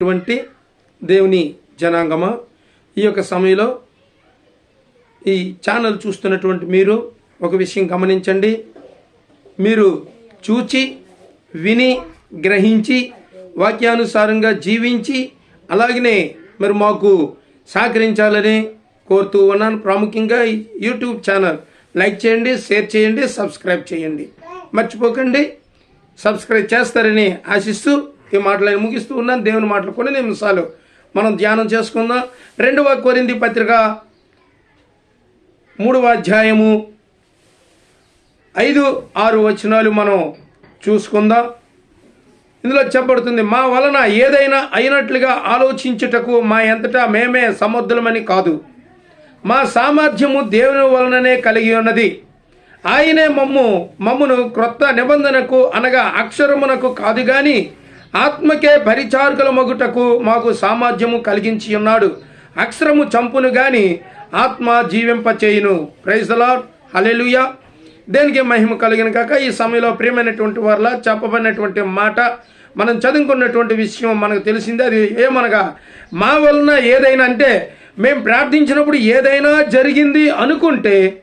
అటువంటి దేవుని జనాంగమా? ఈ యొక్క సమయంలో ఈ ఛానల్ చూస్తున్నటువంటి మీరు ఒక విషయం గమనించండి. మీరు చూచి విని గ్రహించి వాక్యానుసారంగా జీవించి అలాగనే మరి మాకు సహకరించాలని కోరుతూ ఉన్నాను. ప్రాముఖ్యంగా యూట్యూబ్ ఛానల్ లైక్ చేయండి షేర్ చేయండి సబ్స్క్రైబ్ చేయండి. మర్చిపోకండి సబ్స్క్రైబ్ చేస్తారని ఆశిస్తూ ఈ మాటలను ముగిస్తూ ఉన్నాను. దేవుని మాటలు కొన్ని నిమిషాలు మనం ధ్యానం చేసుకుందాం. రెండవ కొరింది పత్రిక మూడవ అధ్యాయము ఐదు ఆరు వచనాలు మనం చూసుకుందాం. ఇందులో చెప్పబడుతుంది మా వలన ఏదైనా అయినట్లుగా ఆలోచించుటకు మా ఎంతటా మేమే సమర్థులమని కాదు. మా సామర్థ్యము దేవుని వలననే కలిగి ఉన్నది. ఆయనే మమ్ము మమ్మును క్రొత్త నిబంధనకు అనగా అక్షరమునకు కాదు కానీ ఆత్మకే పరిచారకుల మగుటకు మాకు సామర్థ్యము కలిగించి ఉన్నాడు. అక్షరము చంపును గాని ఆత్మ జీవింపచేయును. ప్రైజలాడ్ హలెలుయ దేనికి మహిమ కలిగిన కాక ఈ సమయంలో ప్రియమైనటువంటి వారిలా చెప్పబడినటువంటి మాట మనం చదువుకున్నటువంటి విషయం మనకు తెలిసింది. అది ఏమనగా మా వలన ఏదైనా అంటే మేము ప్రార్థించినప్పుడు ఏదైనా జరిగింది అనుకుంటే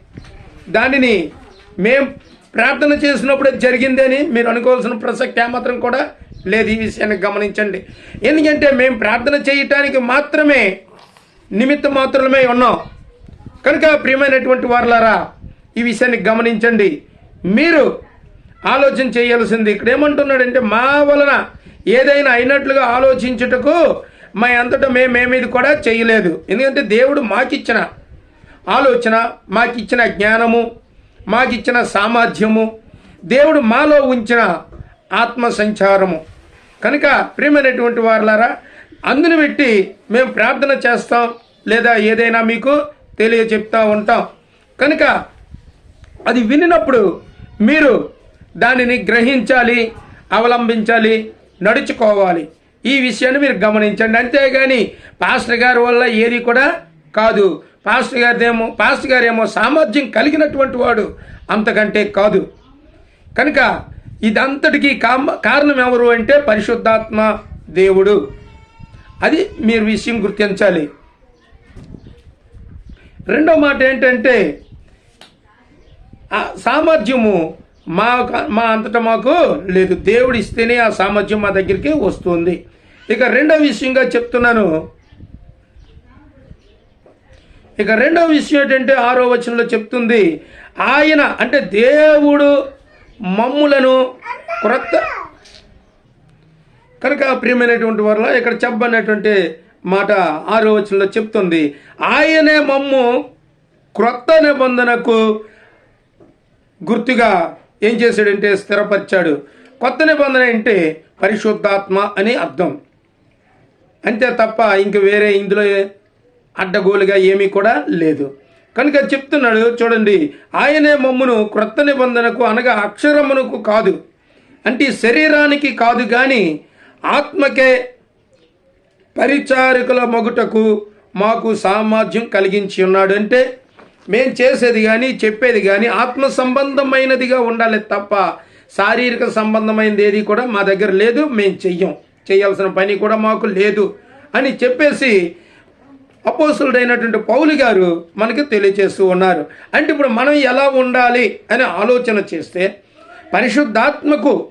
దానిని మేం ప్రార్థన చేసినప్పుడే జరిగింది అని మీరు అనుకోవాల్సిన ప్రసక్తి ఏమాత్రం కూడా లేదు ఈ విషయాన్ని గమనించండి. ఎందుకంటే మేము ప్రార్థన చేయటానికి మాత్రమే నిమిత్త మాత్రమే ఉన్నాం. కనుక ప్రియమైనటువంటి వారులారా ఈ విషయాన్ని గమనించండి. మీరు ఆలోచన చేయాల్సింది ఇక్కడ ఏమంటున్నాడంటే మా వలన ఏదైనా అయినట్లుగా ఆలోచించుటకు మా అంతటా మేమేమిది కూడా చేయలేదు. ఎందుకంటే దేవుడు మాకిచ్చిన ఆలోచన మాకిచ్చిన జ్ఞానము మాకిచ్చిన సామర్థ్యము దేవుడు మాలో ఉంచిన ఆత్మ సంచారము. కనుక ప్రియమైనటువంటి వారులారా అందుని పెట్టి మేము ప్రార్థన చేస్తాం లేదా ఏదైనా మీకు తెలియ చెప్తా ఉంటాం. కనుక అది వినినప్పుడు మీరు దానిని గ్రహించాలి అవలంబించాలి నడుచుకోవాలి. ఈ విషయాన్ని మీరు గమనించండి. అంతేగాని పాస్టర్ గారి వల్ల ఏది కూడా కాదు. పాస్టర్ గారిదేమో పాస్టర్ గారేమో సామర్థ్యం కలిగినటువంటి వాడు అంతకంటే కాదు. కనుక ఇదంతటికీ కామ కారణం ఎవరు అంటే పరిశుద్ధాత్మ దేవుడు. అది మీరు విషయం గుర్తించాలి. రెండో మాట ఏంటంటే ఆ సామర్థ్యము మా మా అంతటా మాకు లేదు. దేవుడు ఇస్తేనే ఆ సామర్థ్యం మా దగ్గరికి వస్తుంది. ఇక రెండో విషయంగా చెప్తున్నాను. ఇక రెండో విషయం ఏంటంటే ఆరో వచనంలో చెప్తుంది ఆయన అంటే దేవుడు మమ్ములను క్రొత్త కనుక ప్రియమైనటువంటి వారిలో ఇక్కడ చెప్పబడినటువంటి మాట ఆరో వచనంలో చెప్తుంది. ఆయనే మమ్ము క్రొత్త నిబంధనకు గుర్తుగా ఏం చేశాడంటే స్థిరపరిచాడు. కొత్త నిబంధన అంటే పరిశుద్ధాత్మ అని అర్థం. అంతే తప్ప ఇంక వేరే ఇందులో అడ్డగోలుగా ఏమీ కూడా లేదు. కనుక చెప్తున్నాడు చూడండి ఆయనే మమ్మును క్రొత్త నిబంధనకు అనగా అక్షరమునకు కాదు. అంటే శరీరానికి కాదు కానీ ఆత్మకే పరిచారకుల మగుటకు మాకు సామర్థ్యం కలిగించి ఉన్నాడు. అంటే మేం చేసేది కానీ చెప్పేది కానీ ఆత్మ సంబంధమైనదిగా ఉండాలి తప్ప శారీరక సంబంధమైనది ఏది కూడా మా దగ్గర లేదు మేము చెయ్యం. చేయాల్సిన పని కూడా మాకు లేదు అని చెప్పేసి అపోసులుడైనటువంటి పౌలు గారు మనకి తెలియజేస్తూ ఉన్నారు. అంటే ఇప్పుడు మనం ఎలా ఉండాలి అని ఆలోచన చేస్తే పరిశుద్ధాత్మకు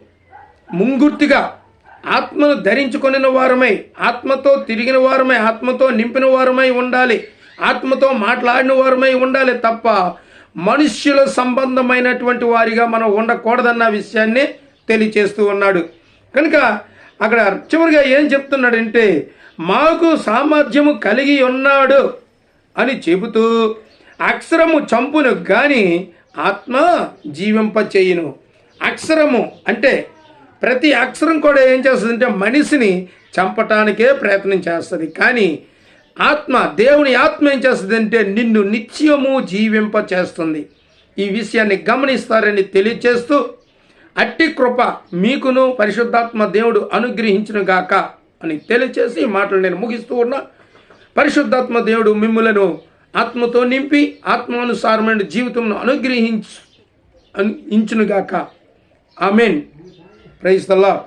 ముంగుర్తిగా ఆత్మను ధరించుకొనిన వారమై ఆత్మతో తిరిగిన వారమై ఆత్మతో నింపిన వారమై ఉండాలి. ఆత్మతో మాట్లాడిన వారమై ఉండాలి తప్ప మనుష్యుల సంబంధమైనటువంటి వారిగా మనం ఉండకూడదన్న విషయాన్ని తెలియచేస్తూ ఉన్నాడు. కనుక అక్కడ చివరిగా ఏం చెప్తున్నాడంటే మాకు సామర్థ్యము కలిగి ఉన్నాడు అని చెబుతూ అక్షరము చంపును గాని ఆత్మ జీవింప చేయును అక్షరము అంటే ప్రతి అక్షరం కూడా ఏం చేస్తుందంటే మనిషిని చంపటానికే ప్రయత్నం చేస్తుంది. కానీ ఆత్మ దేవుని ఆత్మ ఏం చేస్తుంది అంటే నిన్ను నిత్యము జీవింప చేస్తుంది ఈ విషయాన్ని గమనిస్తారని తెలియచేస్తూ అట్టి కృప మీకును పరిశుద్ధాత్మ దేవుడు అనుగ్రహించును గాక అని తెలియచేసి మాటలు నేను ముగిస్తూ ఉన్నా. పరిశుద్ధాత్మ దేవుడు మిమ్ములను ఆత్మతో నింపి ఆత్మానుసారమైన జీవితంను అనుగ్రహించు ఇంచునుగాక. ఆమెన్. ప్రైజ్ దల్లా